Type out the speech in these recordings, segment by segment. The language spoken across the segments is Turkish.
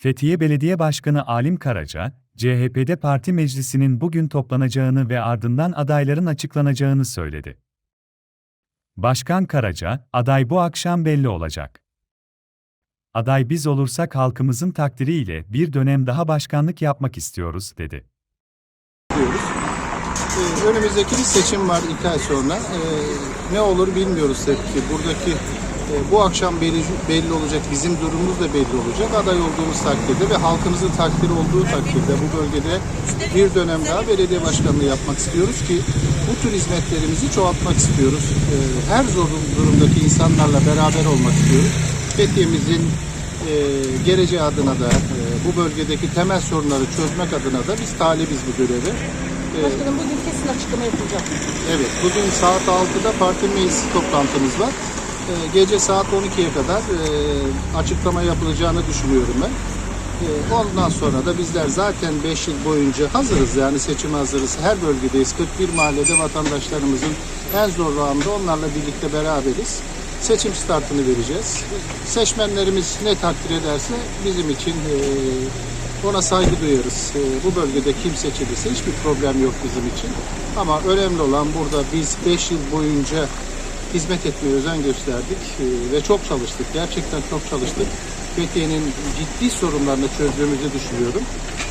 Fethiye Belediye Başkanı Alim Karaca, CHP'de parti meclisinin bugün toplanacağını ve ardından adayların açıklanacağını söyledi. Başkan Karaca, aday bu akşam belli olacak. Aday biz olursak halkımızın takdiriyle bir dönem daha başkanlık yapmak istiyoruz, dedi. Ee, önümüzdeki bir seçim var iki ay sonra. Ee, ne olur bilmiyoruz tabii ki. Buradaki e, bu akşam belli, belli olacak, bizim durumumuz da belli olacak. Aday olduğumuz takdirde ve halkımızın takdiri olduğu takdirde bu bölgede bir dönem daha belediye başkanlığı yapmak istiyoruz ki bu tür hizmetlerimizi çoğaltmak istiyoruz. Ee, her zor durumdaki insanlarla beraber olmak istiyoruz. Fethiye'mizin e, geleceği adına da e, bu bölgedeki temel sorunları çözmek adına da biz talibiz bu göreve. Başkanım bugün kesin açıklama yapılacak. Evet, bugün saat 6'da parti meclisi toplantımız var. Ee, gece saat 12'ye kadar e, açıklama yapılacağını düşünüyorum ben. Ee, ondan sonra da bizler zaten 5 yıl boyunca hazırız yani seçime hazırız. Her bölgedeyiz. 41 mahallede vatandaşlarımızın en zor anda onlarla birlikte beraberiz. Seçim startını vereceğiz. Seçmenlerimiz ne takdir ederse bizim için e, ona saygı duyuyoruz. Ee, bu bölgede kim seçilirse hiçbir problem yok bizim için. Ama önemli olan burada biz 5 yıl boyunca hizmet etmeye özen gösterdik ee, ve çok çalıştık. Gerçekten çok çalıştık. Fethiye'nin ciddi sorunlarını çözdüğümüzü düşünüyorum.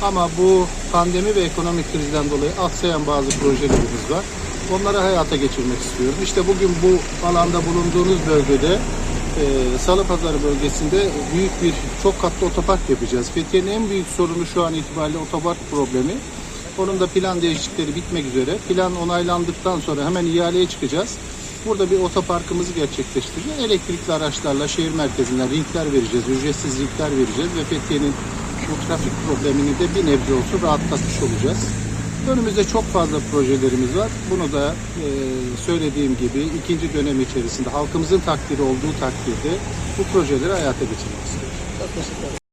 Ama bu pandemi ve ekonomik krizden dolayı aksayan bazı projelerimiz var. Onları hayata geçirmek istiyorum. İşte bugün bu alanda bulunduğunuz bölgede ee, Salıpazarı bölgesinde büyük bir çok katlı otopark yapacağız. Fethiye'nin en büyük sorunu şu an itibariyle otopark problemi. Onun da plan değişiklikleri bitmek üzere. Plan onaylandıktan sonra hemen ihaleye çıkacağız. Burada bir otoparkımızı gerçekleştireceğiz. Elektrikli araçlarla şehir merkezinden ringler vereceğiz, ücretsiz ringler vereceğiz ve Fethiye'nin bu trafik problemini de bir nebze olsun rahatlatmış olacağız. Önümüzde çok fazla projelerimiz var. Bunu da e, söylediğim gibi ikinci dönem içerisinde halkımızın takdiri olduğu takdirde bu projeleri hayata geçirmek istiyoruz. Çok teşekkür ederim.